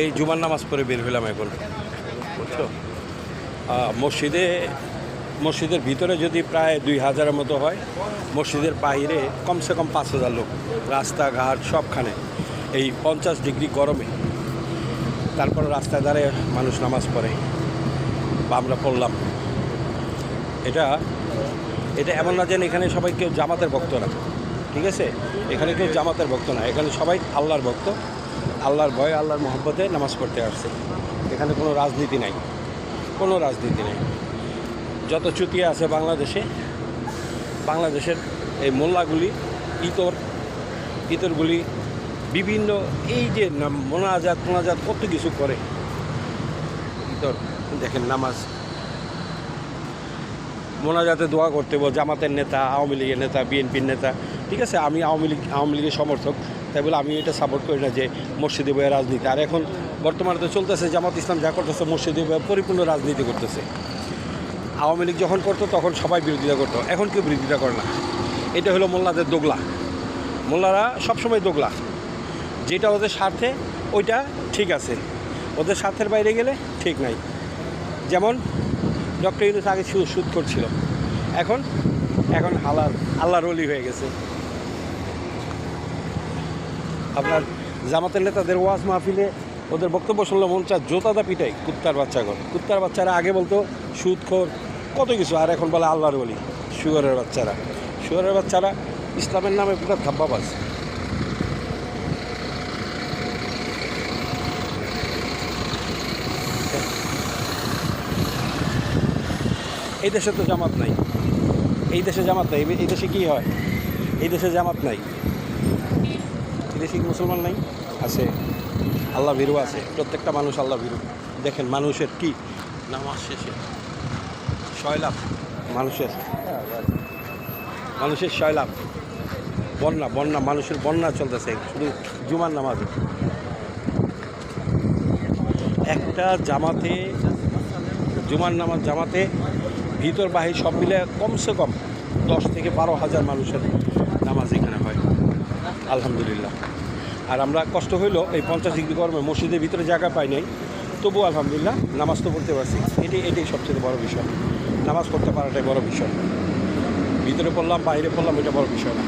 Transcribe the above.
এই জুমার নামাজ পড়ে বের হলাম এখন। বুঝছ? মসজিদে, মসজিদের ভিতরে যদি প্রায় দুই হাজারের মতো হয়, মসজিদের বাইরে কমসে কম পাঁচ হাজার লোক। রাস্তাঘাট সবখানে। এই পঞ্চাশ ডিগ্রি গরমে। তারপর রাস্তায় দাঁড়িয়ে মানুষ নামাজ পড়ে। বা আমরা পড়লাম। এটা এটা এমন না যেন এখানে সবাই কেউ জামাতের ভক্ত না ঠিক আছে? এখানে কেউ জামাতের ভক্ত না। এখানে সবাই আল্লাহর ভক্ত। আল্লাহর ভয়, আল্লাহর মহব্বতে নামাজ পড়তে আসছে। এখানে কোনো রাজনীতি নাই। কোনো রাজনীতি নেই। যত চুতিয়া আছে বাংলাদেশে, বাংলাদেশের এই মোল্লাগুলি, ইতর, ইতরগুলি বিভিন্ন এই যে মোনাজাত মোনাজাত কত কিছু করে। ইতর, দেখেন নামাজ মোনাজাতে দোয়া করতে বল, জামাতের নেতা, আওয়ামী লীগের নেতা, বিএনপির নেতা। ঠিক আছে, আমি আওয়ামী লীগ, আওয়ামী লীগের সমর্থক, তাই বলে আমি এটা সাপোর্ট করি না যে মসজিদে বয়ে রাজনীতি। আর এখন বর্তমানে তো চলতেছে, জামাত ইসলাম যা করতেছে, মসজিদে বয়ে পরিপূর্ণ রাজনীতি করতেছে। আওয়ামী লীগ যখন করতো, তখন সবাই বিরোধিতা করতো। এখন কেউ বিরোধিতা করে না। এটা হলো মোল্লাদের দোগলা। মোল্লারা সবসময় দোগলা। যেটা ওদের স্বার্থে, ওইটা ঠিক আছে। ওদের স্বার্থের বাইরে গেলে ঠিক নাই। যেমন ডক্টর ইউনুস আগে সুদ করছিল। এখন এখন হালাল, আল্লাহর অলি হয়ে গেছে। আপনার জামাতের নেতাদের ওয়াজ মাহফিলে ওদের বক্তব্য শুনলে মন চা জোতাদা পিটাই, কুত্তার বাচ্চা বাচ্চাগণ কুত্তার বাচ্চারা আগে বলতো সুদখোর কত কিছু, আর এখন বলে আল্লাহর বলি শুয়ারের বাচ্চারা। শুয়ারের বাচ্চারা ইসলামের নামে পুরো ধাব্বাবাজ এই দেশে তো জামাত নাই। এই দেশে জামাত নাই। এই দেশে কি হয়? এই দেশে জামাত নাই। এই দেশে কি মুসলমান নাই? আছে। আল্লাহ ভীরু আছে। প্রত্যেকটা মানুষ আল্লাহ ভীরু। দেখেন মানুষের কি? নামাজ শেষে। শয়লাভ মানুষের। মানুষের শয়লাভ বন্যা বন্যা, মানুষের বন্যা চলতেছে। শুধু জুমার নামাজে। একটা জামাতে, জুমার নামাজ জামাতে ভিতর বাহির সব মিলে কমসে কম দশ থেকে বারো হাজার মানুষের নামাজ এখানে হয়। আলহামদুলিল্লাহ। আর আমরা কষ্ট হইল এই পঞ্চাশ ডিগ্রি গরমে মসজিদের ভিতরে জায়গা পাই নাই। তবু আলহামদুলিল্লাহ নামাজ তো পড়তে পারছি। এটাই এটাই সবচেয়ে বড় বিষয়। নামাজ পড়তে পারাটাই বড় বিষয়। ভিতরে পড়লাম, বাইরে পড়লাম, এটা বড় বিষয় না।